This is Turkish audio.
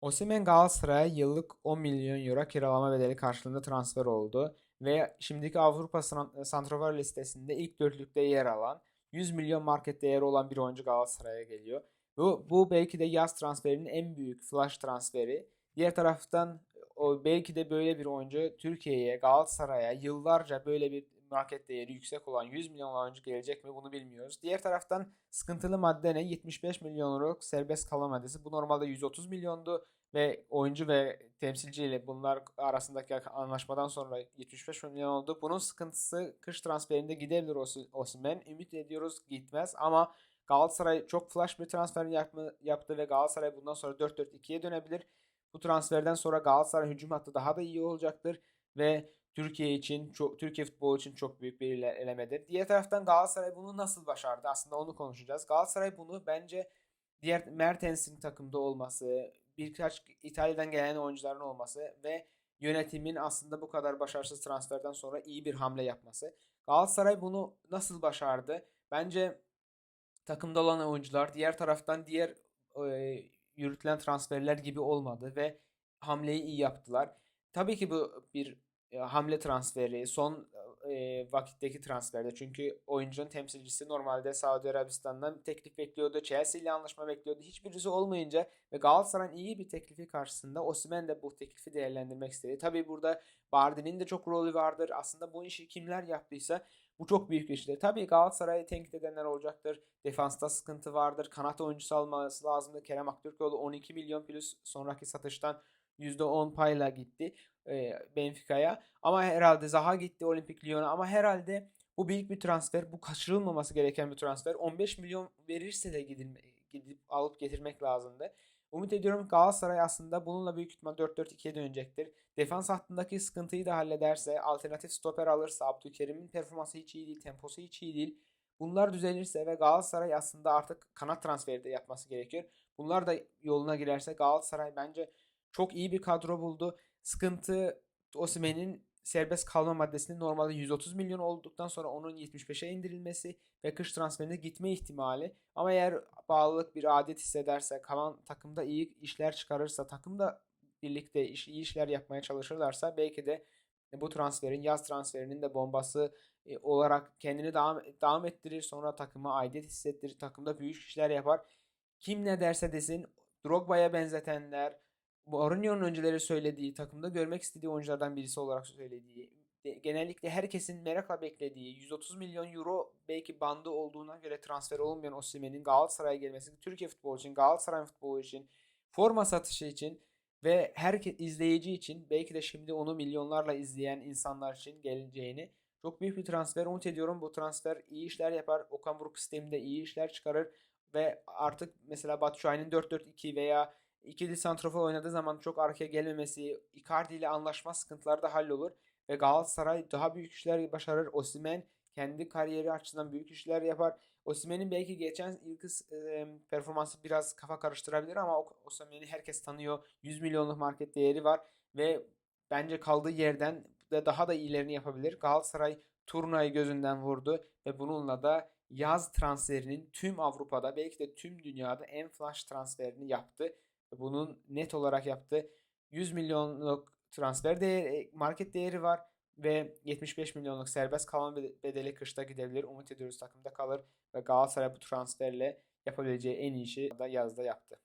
Osimhen Galatasaray'a yıllık 10 milyon euro kiralama bedeli karşılığında transfer oldu ve şimdiki Avrupa san- santrafor listesinde ilk dörtlükte yer alan 100 milyon market değeri olan bir oyuncu Galatasaray'a geliyor. Bu, bu belki de yaz transferinin en büyük flash transferi. Diğer taraftan o belki de böyle bir oyuncu Türkiye'ye, Galatasaray'a yıllarca böyle bir market değeri yüksek olan 100 milyon oyuncu gelecek mi bunu bilmiyoruz. Diğer taraftan sıkıntılı madde ne? 75 milyon euroluk serbest kalma maddesi. Bu normalde 130 milyondu ve oyuncu ve temsilciyle bunlar arasındaki anlaşmadan sonra 75 milyon oldu. Bunun sıkıntısı kış transferinde gidebilir Osi- Osimhen. Ümit ediyoruz gitmez ama Galatasaray çok flash bir transfer yaptı ve Galatasaray bundan sonra 4-4-2'ye dönebilir. Bu transferden sonra Galatasaray hücum hattı daha da iyi olacaktır ve Türkiye için çok Türkiye futbolu için çok büyük bir ele- elemedir. Diğer taraftan Galatasaray bunu nasıl başardı? Aslında onu konuşacağız. Galatasaray bunu bence diğer Mertens'in takımda olması, birkaç İtalya'dan gelen oyuncuların olması ve yönetimin aslında bu kadar başarısız transferden sonra iyi bir hamle yapması. Galatasaray bunu nasıl başardı? Bence takımda olan oyuncular diğer taraftan diğer e, yürütülen transferler gibi olmadı ve hamleyi iyi yaptılar. Tabii ki bu bir hamle transferi son e, vakitteki transferde çünkü oyuncunun temsilcisi normalde Saudi Arabistan'dan teklif bekliyordu. Chelsea ile anlaşma bekliyordu. Hiçbirisi olmayınca ve Galatasaray'ın iyi bir teklifi karşısında Osimhen de bu teklifi değerlendirmek istedi. Tabii burada Bardi'nin de çok rolü vardır. Aslında bu işi kimler yaptıysa bu çok büyük iştir. Tabii Galatasaray'ı tenkit edenler olacaktır. Defansta sıkıntı vardır. Kanat oyuncusu alması lazımdı. Kerem Aktürkoğlu 12 milyon plus sonraki satıştan %10 payla gitti e, Benfica'ya. Ama herhalde Zaha gitti Olimpik Lyon'a ama herhalde bu büyük bir transfer. Bu kaçırılmaması gereken bir transfer. 15 milyon verirse de gidilme, gidip alıp getirmek lazımdı. Umut ediyorum Galatasaray aslında bununla büyük ihtimal 4-4-2'ye dönecektir. Defans hattındaki sıkıntıyı da hallederse, alternatif stoper alırsa, Abdülkerim'in performansı hiç iyi değil, temposu hiç iyi değil. Bunlar düzelirse ve Galatasaray aslında artık kanat transferi de yapması gerekiyor. Bunlar da yoluna girerse Galatasaray bence çok iyi bir kadro buldu. Sıkıntı Osimhen'in serbest kalma maddesinin normalde 130 milyon olduktan sonra onun 75'e indirilmesi ve kış transferine gitme ihtimali. Ama eğer bağlılık bir adet hissederse, kalan takımda iyi işler çıkarırsa, takımda birlikte iş, iyi işler yapmaya çalışırlarsa belki de bu transferin, yaz transferinin de bombası e, olarak kendini devam, devam ettirir. Sonra takıma aidiyet hissettirir. Takımda büyük işler yapar. Kim ne derse desin Drogba'ya benzetenler, Mourinho'nun önceleri söylediği, takımda görmek istediği oyunculardan birisi olarak söylediği, de- genellikle herkesin merakla beklediği 130 milyon euro belki bandı olduğuna göre transfer olmayan Osimhen'in Galatasaray'a gelmesi, Türkiye futbolu için, Galatasaray futbolu için, forma satışı için ve herkes izleyici için belki de şimdi onu milyonlarla izleyen insanlar için geleceğini çok büyük bir transfer. Umut ediyorum bu transfer iyi işler yapar. Okan Buruk sisteminde iyi işler çıkarır ve artık mesela Batshuayi'nin 4-4-2 veya ikili santrafor oynadığı zaman çok arkaya gelmemesi, Icardi ile anlaşma sıkıntıları da hallolur ve Galatasaray daha büyük işler başarır. Osimhen kendi kariyeri açısından büyük işler yapar. Osimhen'in belki geçen yılki e, performansı biraz kafa karıştırabilir ama O- Osimhen'i herkes tanıyor. 100 milyonluk market değeri var ve bence kaldığı yerden de daha da iyilerini yapabilir. Galatasaray turnayı gözünden vurdu ve bununla da yaz transferinin tüm Avrupa'da belki de tüm dünyada en flash transferini yaptı. Bunun net olarak yaptı. 100 milyonluk transfer değeri, market değeri var ve 75 milyonluk serbest kalan bede- bedeli kışta gidebilir. Umut ediyoruz takımda kalır ve Galatasaray bu transferle yapabileceği en iyi işi da yazda yaptı.